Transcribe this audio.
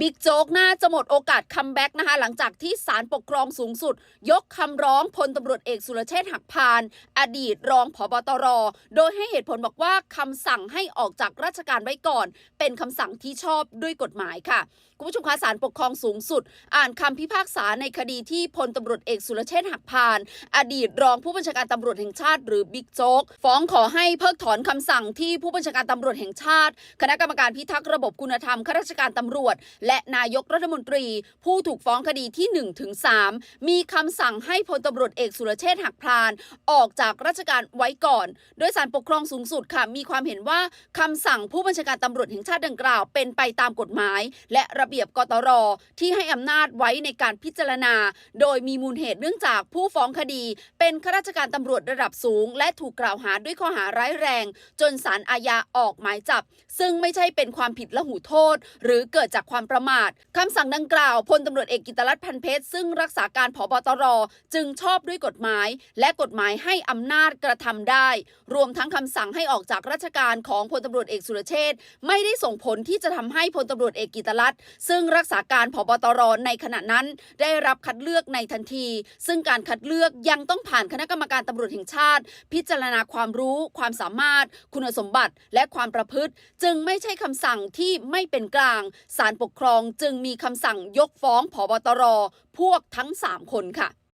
บิ๊กโจ๊กน่าจะหมดโอกาสคัมแบ็กนะคะ หลังจากที่ศาลปกครองสูงสุด ยกคำร้องพลตำรวจเอกสุรเชษฐ์หักพาน อดีตรองผบตร โดยให้เหตุผลบอกว่าคำสั่งให้ออกจากราชการไว้ก่อน เป็นคำสั่งที่ชอบด้วยกฎหมายค่ะคุณผู้ชมคะศาลปกครองสูงสุด อ่านคำพิพากษาในคดีที่พลตำรวจเอกสุรเชษฐ์หักพาน อดีตรองผู้บัญชาการตำรวจแห่งชาติ หรือบิ๊กโจ๊กฟ้องขอให้เพิกถอนคำสั่งที่ผู้บัญชาการตำรวจแห่งชาติ คณะกรรมการพิทักษ์ระบบคุณธรรมข้าราชการตำรวจและนายกรัฐมนตรี ผู้ถูกฟ้องคดีที่1ถึง3มีคำสั่งให้พลตำรวจเอกสุรเชษฐ์หักพาน ออกจากราชการไว้ก่อน โดยสารปกครองสูงสุดค่ะ มีความเห็นว่าคำสั่งผู้บัญชาการตำรวจแห่งชาติดังกล่าว เป็นไปตามกฎหมาย และระเบียบกตรที่ให้อำนาจไว้ในการพิจารณา โดยมีมูลเหตุเนื่องจากผู้ฟ้องคดี เป็นข้าราชการตำรวจระดับสูง และถูกกล่าวหาด้วยข้อหาร้ายแรง จนศาลอาญาออกหมายจับ ซึ่งไม่ใช่เป็นความผิดละหูโทษ หรือเกิดจากความประมาทคำสั่งดังกล่าวพลตำรวจเอกกิตรัตน์พันเพชรซึ่งรักษาการผบตรจึงชอบด้วยกฎหมาย และกฎหมายให้อำนาจกระทำได้ รวมทั้งคำสั่งให้ออกจากราชการของพลตำรวจเอกสุรเชษไม่ได้ส่งผลที่จะทำให้พลตำรวจเอกกิตรัตน์ซึ่งรักษาการผบตรในขณะนั้น ได้รับคัดเลือกในทันที ซึ่งการคัดเลือกยังต้องผ่านคณะกรรมการตำรวจแห่งชาติ พิจารณาความรู้ความสามารถ คุณสมบัติและความประพฤติ จึงไม่ใช่คำสั่งที่ไม่เป็นกลางศาลปกครองรองจึงมีคำสั่งยกฟ้องผบตรพวกทั้ง 3 คนค่ะ